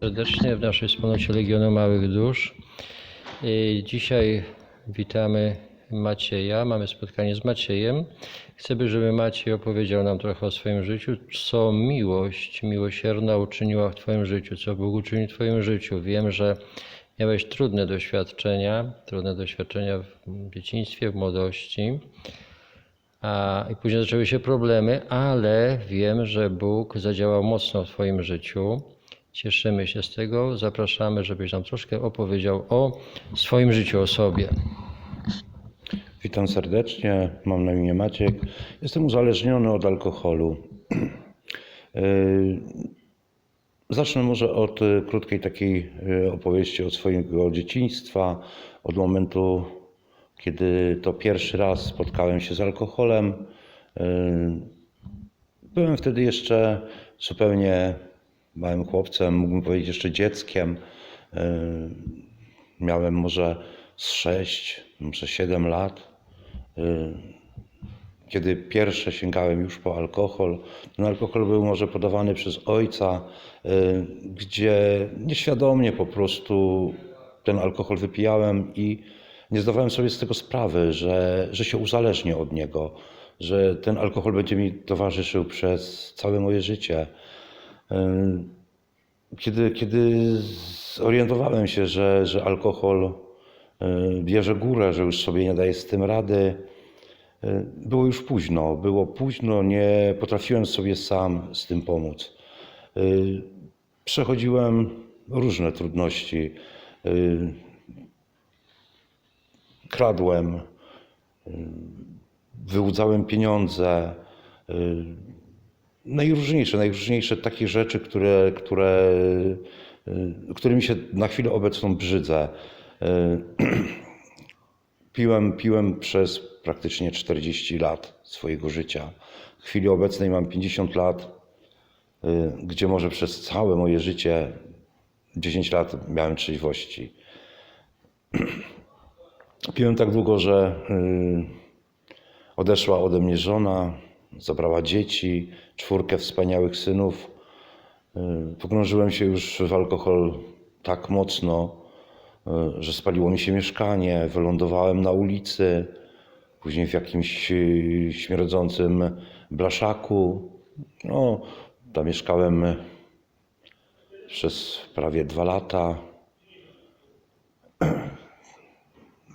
serdecznie w naszej wspólnocie Legionu Małych Dusz. Dzisiaj witamy Macieja, mamy spotkanie z Maciejem. Chcemy, żeby Maciej opowiedział nam trochę o swoim życiu, co miłość miłosierna uczyniła w Twoim życiu, co Bóg uczynił w Twoim życiu. Wiem, że miałeś trudne doświadczenia, trudne doświadczenia w dzieciństwie, w młodości. A, I później zaczęły się problemy, ale wiem, że Bóg zadziałał mocno w Twoim życiu. Cieszymy się z tego. Zapraszamy, żebyś nam troszkę opowiedział o swoim życiu, o sobie. Witam serdecznie, mam na imię Maciek. Jestem uzależniony od alkoholu. Yy, Zacznę może od y, krótkiej takiej y, opowieści od swojego dzieciństwa, od momentu, kiedy to pierwszy raz spotkałem się z alkoholem. Yy, Byłem wtedy jeszcze zupełnie małym chłopcem, mógłbym powiedzieć jeszcze dzieckiem. Yy, Miałem może z 6, może 7 lat. Yy, Kiedy pierwsze sięgałem już po alkohol, ten alkohol był może podawany przez ojca, yy, gdzie nieświadomie po prostu ten alkohol wypijałem i nie zdawałem sobie z tego sprawy, że, że się uzależnię od niego, że ten alkohol będzie mi towarzyszył przez całe moje życie. Kiedy, kiedy zorientowałem się, że, że alkohol bierze górę, że już sobie nie daje z tym rady, było już późno. Było późno, nie potrafiłem sobie sam z tym pomóc. Przechodziłem różne trudności. Kradłem, wyłudzałem pieniądze. Najróżniejsze, najróżniejsze takie rzeczy, które, które, y, którymi się na chwilę obecną brzydzę. Y, Piłem, piłem przez praktycznie 40 lat swojego życia. W chwili obecnej mam 50 lat, y, gdzie może przez całe moje życie 10 lat miałem trzeźwości. Piłem tak długo, że odeszła ode mnie żona, zabrała dzieci, czwórkę wspaniałych synów. Y, Pogrążyłem się już w alkohol tak mocno, y, że spaliło mi się mieszkanie, wylądowałem na ulicy, później w jakimś y, śmierdzącym blaszaku. No, tam mieszkałem przez prawie dwa lata.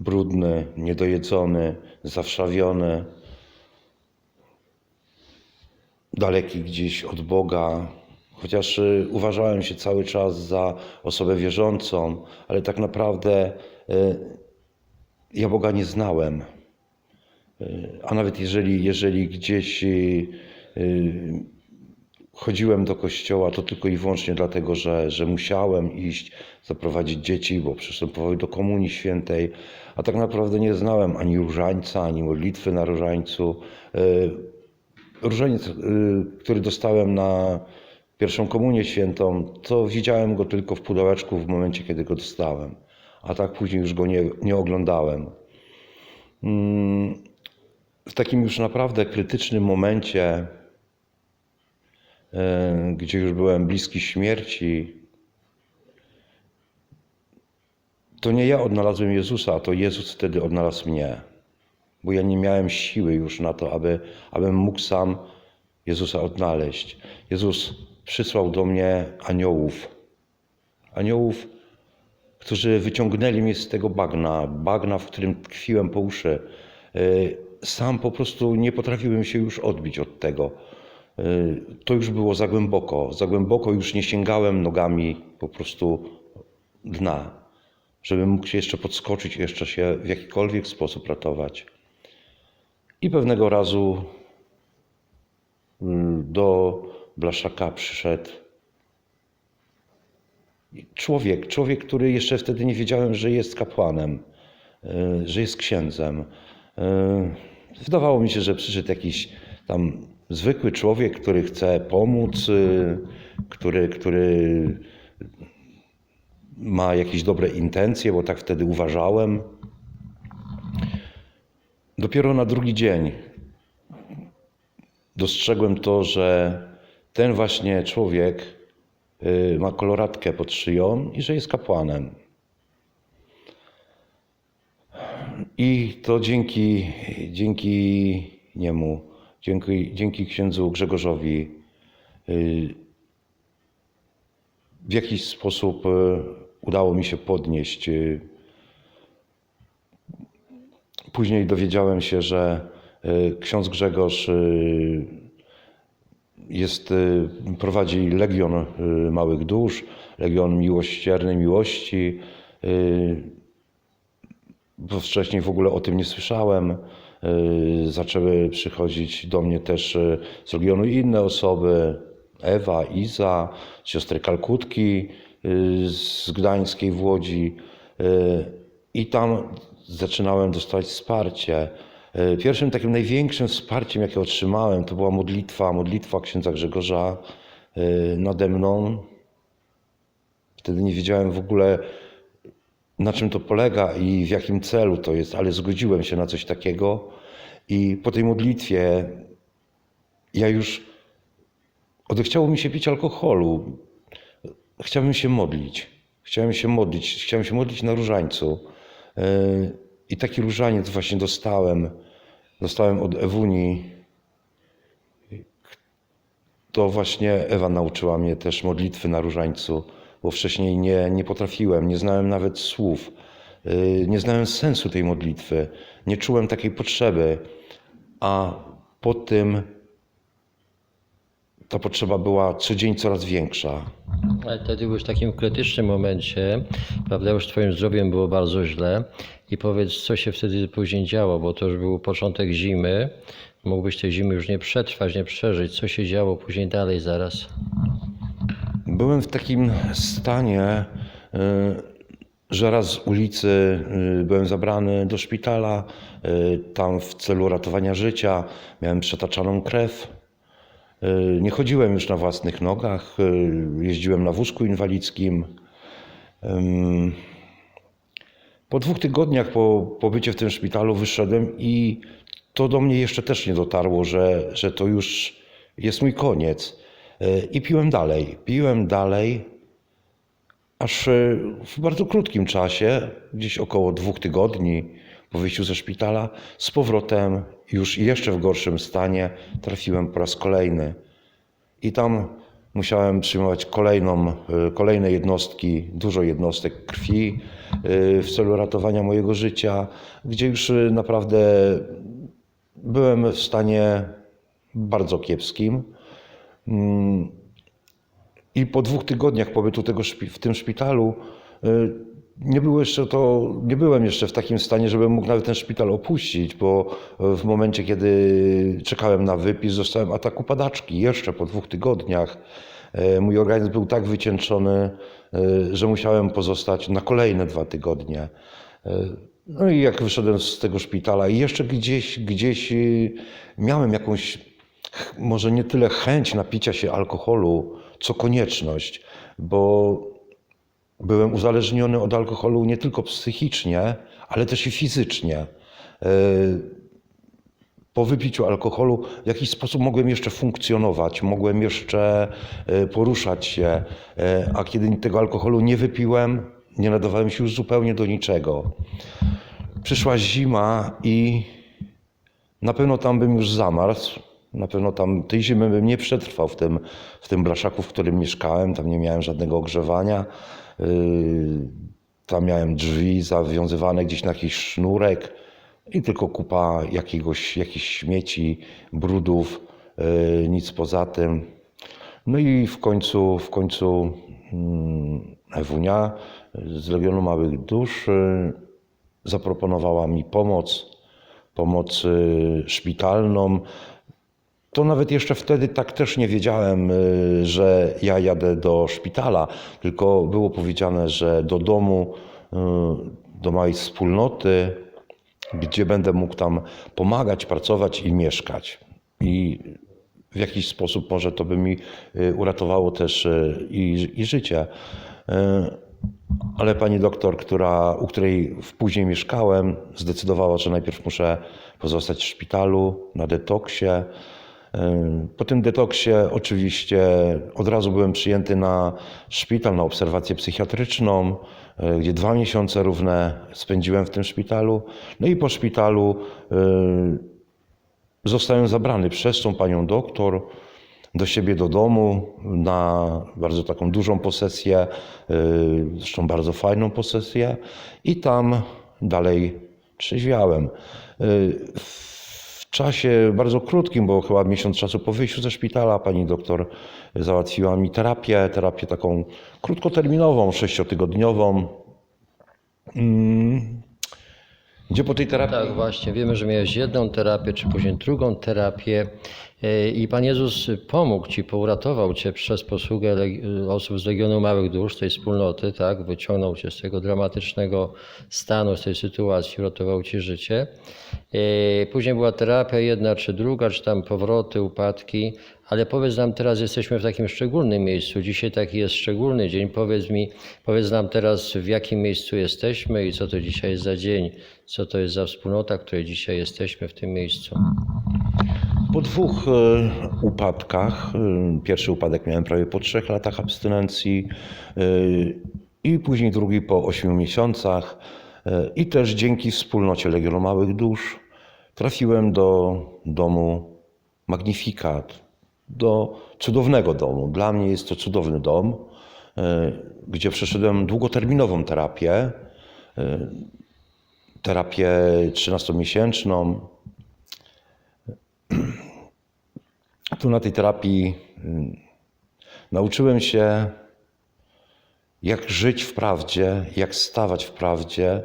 Brudny, niedojedzony, zawszawiony daleki gdzieś od Boga, chociaż y, uważałem się cały czas za osobę wierzącą, ale tak naprawdę y, ja Boga nie znałem. Y, A nawet jeżeli, jeżeli gdzieś chodziłem do kościoła, to tylko i wyłącznie dlatego, że, że musiałem iść, zaprowadzić dzieci, bo przystępowały do Komunii Świętej, a tak naprawdę nie znałem ani różańca, ani modlitwy na różańcu. Różaniec, y, który dostałem na pierwszą komunię świętą, to widziałem go tylko w pudełeczku w momencie, kiedy go dostałem, a tak później już go nie, nie oglądałem. Mm, W takim już naprawdę krytycznym momencie, y, gdzie już byłem bliski śmierci, to nie ja odnalazłem Jezusa, to Jezus wtedy odnalazł mnie bo ja nie miałem siły już na to, aby, abym mógł sam Jezusa odnaleźć. Jezus przysłał do mnie aniołów. Aniołów, którzy wyciągnęli mnie z tego bagna, bagna, w którym tkwiłem po uszy. Y, Sam po prostu nie potrafiłem się już odbić od tego. Y, To już było za głęboko. Za głęboko już nie sięgałem nogami po prostu dna, żebym mógł się jeszcze podskoczyć, jeszcze się w jakikolwiek sposób ratować. I pewnego razu mm, do Blaszaka przyszedł człowiek, człowiek, który jeszcze wtedy nie wiedziałem, że jest kapłanem, y, że jest księdzem. Y, Wydawało mi się, że przyszedł jakiś tam zwykły człowiek, który chce pomóc, y, który, który ma jakieś dobre intencje, bo tak wtedy uważałem. Dopiero na drugi dzień dostrzegłem to, że ten właśnie człowiek y, ma koloratkę pod szyją i że jest kapłanem. I to dzięki, dzięki niemu, dzięki, dzięki księdzu Grzegorzowi y, w jakiś sposób y, udało mi się podnieść. Później dowiedziałem się, że y, ksiądz Grzegorz y, jest, y, prowadzi Legion Małych Dusz, Legion Miłosiernej Miłości. Bo wcześniej w ogóle o tym nie słyszałem. Zaczęły przychodzić do mnie też z Legionu inne osoby. Ewa, Iza, siostry Kalkutki z Gdańskiej w Łodzi. I tam zaczynałem dostawać wsparcie. Y, Pierwszym takim największym wsparciem, jakie otrzymałem, to była modlitwa, modlitwa księdza Grzegorza y, nade mną. Wtedy nie wiedziałem w ogóle, na czym to polega i w jakim celu to jest, ale zgodziłem się na coś takiego. I po tej modlitwie ja już odechciało mi się pić alkoholu. Chciałem się modlić. Chciałem się modlić. Chciałem się modlić na różańcu. Yy, I taki różaniec właśnie dostałem. Dostałem od Ewuni. To właśnie Ewa nauczyła mnie też modlitwy na różańcu, bo wcześniej nie, nie potrafiłem, nie znałem nawet słów, yy, nie znałem sensu tej modlitwy, nie czułem takiej potrzeby, a po tym ta potrzeba była co dzień coraz większa. Ale wtedy byłeś w takim krytycznym momencie, prawda, już twoim zdrowiem było bardzo źle i powiedz, co się wtedy później działo, bo to już był początek zimy, mógłbyś tej zimy już nie przetrwać, nie przeżyć, co się działo później dalej zaraz? Byłem w takim stanie, y, że raz z ulicy y, byłem zabrany do szpitala, y, tam w celu ratowania życia, miałem przetaczaną krew. Y, Nie chodziłem już na własnych nogach, y, jeździłem na wózku inwalidzkim. Po dwóch tygodniach po pobycie w tym szpitalu wyszedłem i to do mnie jeszcze też nie dotarło, że, że to już jest mój koniec. Y, I piłem dalej, piłem dalej, aż w bardzo krótkim czasie, gdzieś około dwóch tygodni po wyjściu ze szpitala, z powrotem już jeszcze w gorszym stanie trafiłem po raz kolejny. I tam musiałem przyjmować kolejną, y, kolejne jednostki, dużo jednostek krwi y, w celu ratowania mojego życia, gdzie już y, naprawdę byłem w stanie bardzo kiepskim. Mm, I po dwóch tygodniach pobytu tego w tym szpitalu nie, było jeszcze to, nie byłem jeszcze w takim stanie, żebym mógł nawet ten szpital opuścić, bo w momencie, kiedy czekałem na wypis, dostałem ataku padaczki. Jeszcze po dwóch tygodniach y, mój organizm był tak wycieńczony, y, że musiałem pozostać na kolejne dwa tygodnie. Y, No i jak wyszedłem z tego szpitala i jeszcze gdzieś, gdzieś miałem jakąś może nie tyle chęć napicia się alkoholu, co konieczność, bo byłem uzależniony od alkoholu nie tylko psychicznie, ale też i fizycznie. E, Po wypiciu alkoholu w jakiś sposób mogłem jeszcze funkcjonować, mogłem jeszcze e, poruszać się, e, a kiedy tego alkoholu nie wypiłem, nie nadawałem się już zupełnie do niczego. Przyszła zima i na pewno tam bym już zamarzł. Na pewno tam tej zimy bym nie przetrwał w tym, w tym blaszaku, w którym mieszkałem. Tam nie miałem żadnego ogrzewania. Yy, Tam miałem drzwi zawiązywane gdzieś na jakiś sznurek i tylko kupa jakiegoś, jakichś śmieci, brudów, yy, nic poza tym. No i w końcu, w końcu mm, Ewunia z Legionu Małych Dusz yy, zaproponowała mi pomoc, pomoc y, szpitalną. To nawet jeszcze wtedy tak też nie wiedziałem, y, że ja jadę do szpitala, tylko było powiedziane, że do domu, y, do małej wspólnoty, gdzie będę mógł tam pomagać, pracować i mieszkać. I w jakiś sposób może to by mi y, uratowało też i, i życie. Ale pani doktor, która, u której później mieszkałem, zdecydowała, że najpierw muszę pozostać w szpitalu na detoksie. Po tym detoksie oczywiście od razu byłem przyjęty na szpital, na obserwację psychiatryczną, e, gdzie dwa miesiące równe spędziłem w tym szpitalu. No i po szpitalu e, zostałem zabrany przez tą panią doktor do siebie do domu na bardzo taką dużą posesję, y, zresztą bardzo fajną posesję i tam dalej trzeźwiałem. Czasie bardzo krótkim, bo chyba miesiąc czasu po wyjściu ze szpitala, pani doktor załatwiła mi terapię, terapię taką krótkoterminową, sześciotygodniową. Mm, Gdzie po tej terapii Tak, właśnie. Wiemy, że miałeś jedną terapię, czy później drugą terapię. I Pan Jezus pomógł Ci, pouratował Cię przez posługę osób z Legionu Małych Dusz, tej wspólnoty, tak? Wyciągnął Cię z tego dramatycznego stanu, z tej sytuacji, uratował Ci życie. Później była terapia jedna czy druga, czy tam powroty, upadki. Ale powiedz nam teraz, jesteśmy w takim szczególnym miejscu. Dzisiaj taki jest szczególny dzień. Powiedz mi, powiedz nam teraz, w jakim miejscu jesteśmy i co to dzisiaj jest za dzień, co to jest za wspólnota, w której dzisiaj jesteśmy w tym miejscu. Po dwóch e, upadkach, e, pierwszy upadek miałem prawie po trzech latach abstynencji e, i później drugi po ośmiu miesiącach i też dzięki wspólnocie Legionu Małych Dusz trafiłem do domu Magnifikat, do cudownego domu. Dla mnie jest to cudowny dom, gdzie przeszedłem długoterminową terapię, terapię 13-miesięczną, tu na tej terapii mm, nauczyłem się, jak żyć w prawdzie, jak stawać w prawdzie,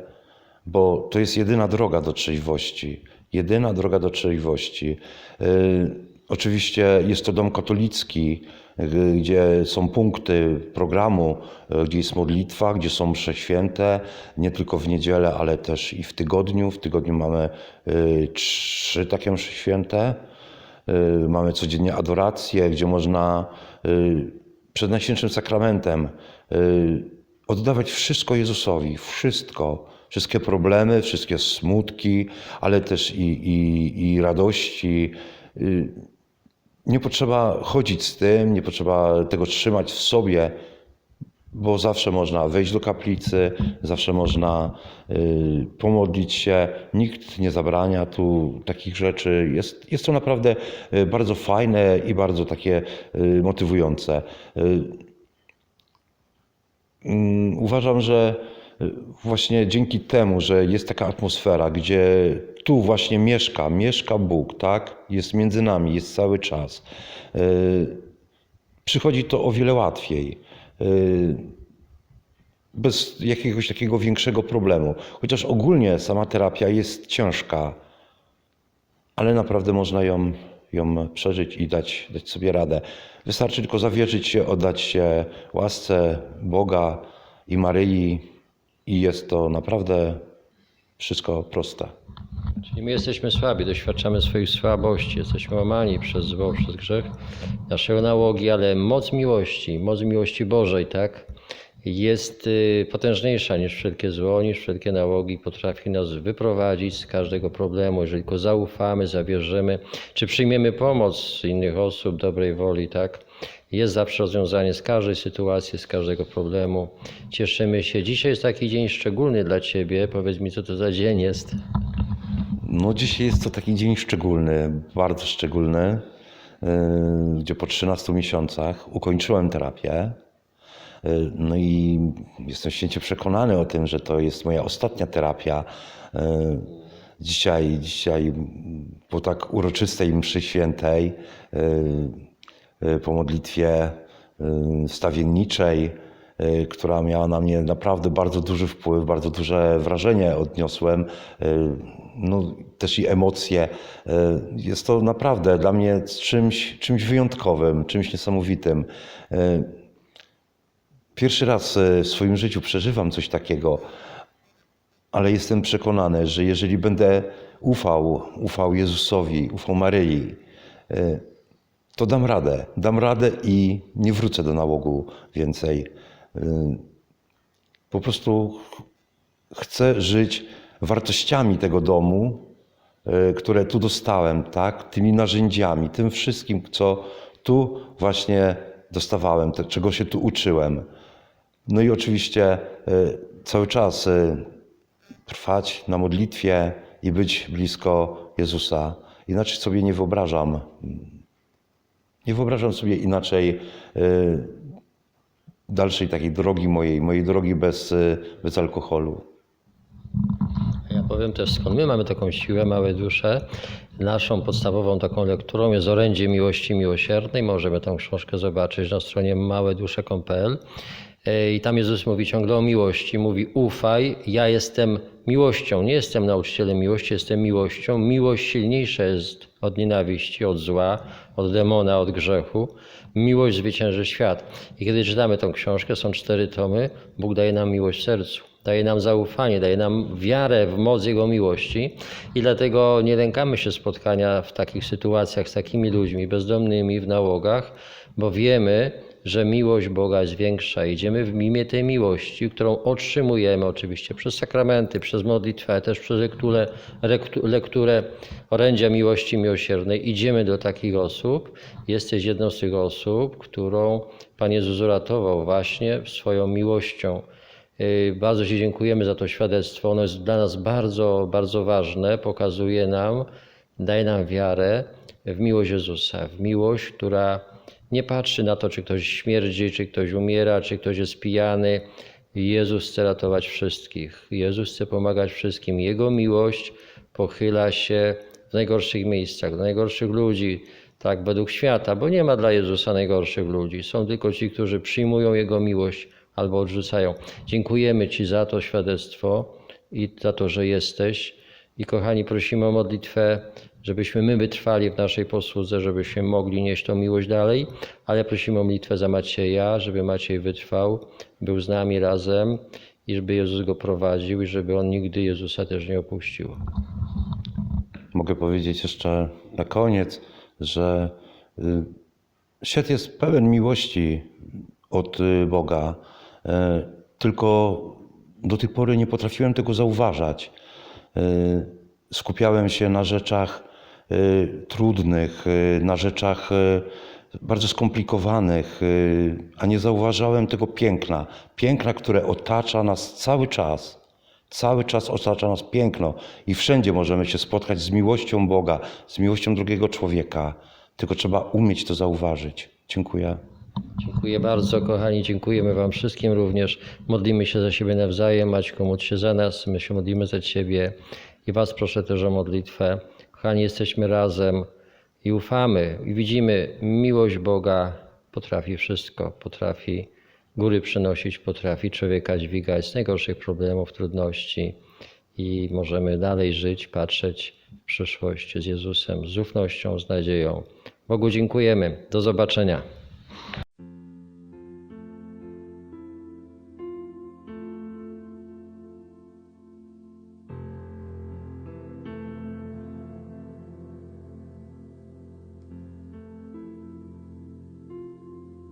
bo to jest jedyna droga do trzeźwości. Jedyna droga do trzeźwości. Yy, Oczywiście jest to dom katolicki, y, gdzie są punkty programu, y, gdzie jest modlitwa, gdzie są msze święte, nie tylko w niedzielę, ale też i w tygodniu. W tygodniu mamy y, trzy takie msze święte. Y, Mamy codziennie adorację, gdzie można y, przed Najświętszym Sakramentem y, oddawać wszystko Jezusowi, wszystko, wszystkie problemy, wszystkie smutki, ale też i, i, i radości. Nie potrzeba chodzić z tym, nie potrzeba tego trzymać w sobie, bo zawsze można wejść do kaplicy, zawsze można y, pomodlić się. Nikt nie zabrania tu takich rzeczy. Jest, jest to naprawdę y, bardzo fajne i bardzo takie y, motywujące. Mm, Uważam, że właśnie dzięki temu, że jest taka atmosfera, gdzie tu właśnie mieszka, mieszka Bóg, tak? Jest między nami, jest cały czas. Przychodzi to o wiele łatwiej. Y, Bez jakiegoś takiego większego problemu. Chociaż ogólnie sama terapia jest ciężka, ale naprawdę można ją, ją przeżyć i dać, dać sobie radę. Wystarczy tylko zawierzyć się, oddać się łasce Boga i Maryi i jest to naprawdę wszystko proste. Czyli my jesteśmy słabi, doświadczamy swoich słabości, jesteśmy łamani przez zło, przez grzech, nasze nałogi, ale moc miłości, moc miłości Bożej, tak, jest y, potężniejsza niż wszelkie zło, niż wszelkie nałogi, potrafi nas wyprowadzić z każdego problemu, jeżeli tylko zaufamy, zawierzymy, czy przyjmiemy pomoc innych osób, dobrej woli, tak, jest zawsze rozwiązanie z każdej sytuacji, z każdego problemu. Cieszymy się. Dzisiaj jest taki dzień szczególny dla Ciebie. Powiedz mi, co to za dzień jest. No dzisiaj jest to taki dzień szczególny, bardzo szczególny, yy, gdzie po 13 miesiącach ukończyłem terapię. Yy, No i jestem święcie przekonany o tym, że to jest moja ostatnia terapia. Yy, Dzisiaj, dzisiaj po tak uroczystej mszy świętej, po modlitwie wstawienniczej, yy, która miała na mnie naprawdę bardzo duży wpływ, bardzo duże wrażenie odniosłem, yy, no, też i emocje. Yy, Jest to naprawdę dla mnie czymś, czymś wyjątkowym, czymś niesamowitym. Pierwszy raz w swoim życiu przeżywam coś takiego, ale jestem przekonany, że jeżeli będę ufał, ufał Jezusowi, ufał Maryi, to dam radę. Dam radę i nie wrócę do nałogu więcej. Yy, Po prostu ch- chcę żyć wartościami tego domu, y, które tu dostałem, tak? tymi narzędziami, tym wszystkim, co tu właśnie dostawałem, czego się tu uczyłem. No i oczywiście y, cały czas y, trwać na modlitwie i być blisko Jezusa. Inaczej sobie nie wyobrażam. Nie wyobrażam sobie inaczej y, dalszej takiej drogi mojej, mojej drogi bez, y, bez alkoholu. Ja powiem też, skąd my mamy taką siłę, małe dusze. Naszą podstawową taką lekturą jest Orędzie Miłości Miłosiernej. Możemy tą książkę zobaczyć na stronie mawedusze.pl. E, I tam Jezus mówi ciągle o miłości. Mówi ufaj, ja jestem miłością. Nie jestem nauczycielem miłości, jestem miłością. Miłość silniejsza jest od nienawiści, od zła, od demona, od grzechu. Miłość zwycięży świat. I kiedy czytamy tą książkę, są cztery tomy, Bóg daje nam miłość w sercu. Daje nam zaufanie, daje nam wiarę w moc Jego miłości i dlatego nie lękamy się spotkania w takich sytuacjach z takimi ludźmi bezdomnymi w nałogach, bo wiemy, że miłość Boga jest większa. Idziemy w imię tej miłości, którą otrzymujemy oczywiście przez sakramenty, przez modlitwę, też przez lekturę, lekturę orędzia miłości miłosiernej. Idziemy do takich osób. Jesteś jedną z tych osób, którą Pan Jezus uratował właśnie swoją miłością. Yy, Bardzo Ci dziękujemy za to świadectwo. Ono jest dla nas bardzo, bardzo ważne. Pokazuje nam, daje nam wiarę w miłość Jezusa, w miłość, która nie patrzy na to, czy ktoś śmierdzi, czy ktoś umiera, czy ktoś jest pijany. Jezus chce ratować wszystkich. Jezus chce pomagać wszystkim. Jego miłość pochyla się w najgorszych miejscach, do najgorszych ludzi, tak według świata, bo nie ma dla Jezusa najgorszych ludzi. Są tylko ci, którzy przyjmują Jego miłość albo odrzucają. Dziękujemy Ci za to świadectwo i za to, że jesteś. I kochani, prosimy o modlitwę, żebyśmy my wytrwali w naszej posłudze, żebyśmy mogli nieść tą miłość dalej, ale prosimy o modlitwę za Macieja, żeby Maciej wytrwał, był z nami razem i żeby Jezus go prowadził i żeby on nigdy Jezusa też nie opuścił. Mogę powiedzieć jeszcze na koniec, że y, świat jest pełen miłości od y, Boga, y, tylko do tej pory nie potrafiłem tego zauważać. Skupiałem się na rzeczach trudnych, y, na rzeczach y, bardzo skomplikowanych, y, a nie zauważałem tego piękna. Piękna, które otacza nas cały czas. Cały czas otacza nas piękno i wszędzie możemy się spotkać z miłością Boga, z miłością drugiego człowieka. Tylko trzeba umieć to zauważyć. Dziękuję. Dziękuję bardzo, kochani. Dziękujemy Wam wszystkim również. Modlimy się za siebie nawzajem. Maćku, módl się za nas. My się modlimy za Ciebie. I Was proszę też o modlitwę. Kochani, jesteśmy razem i ufamy i widzimy, miłość Boga potrafi wszystko. Potrafi góry przynosić, potrafi człowieka dźwigać z najgorszych problemów, trudności. I możemy dalej żyć, patrzeć w przyszłość z Jezusem, z ufnością, z nadzieją. Bogu dziękujemy. Do zobaczenia.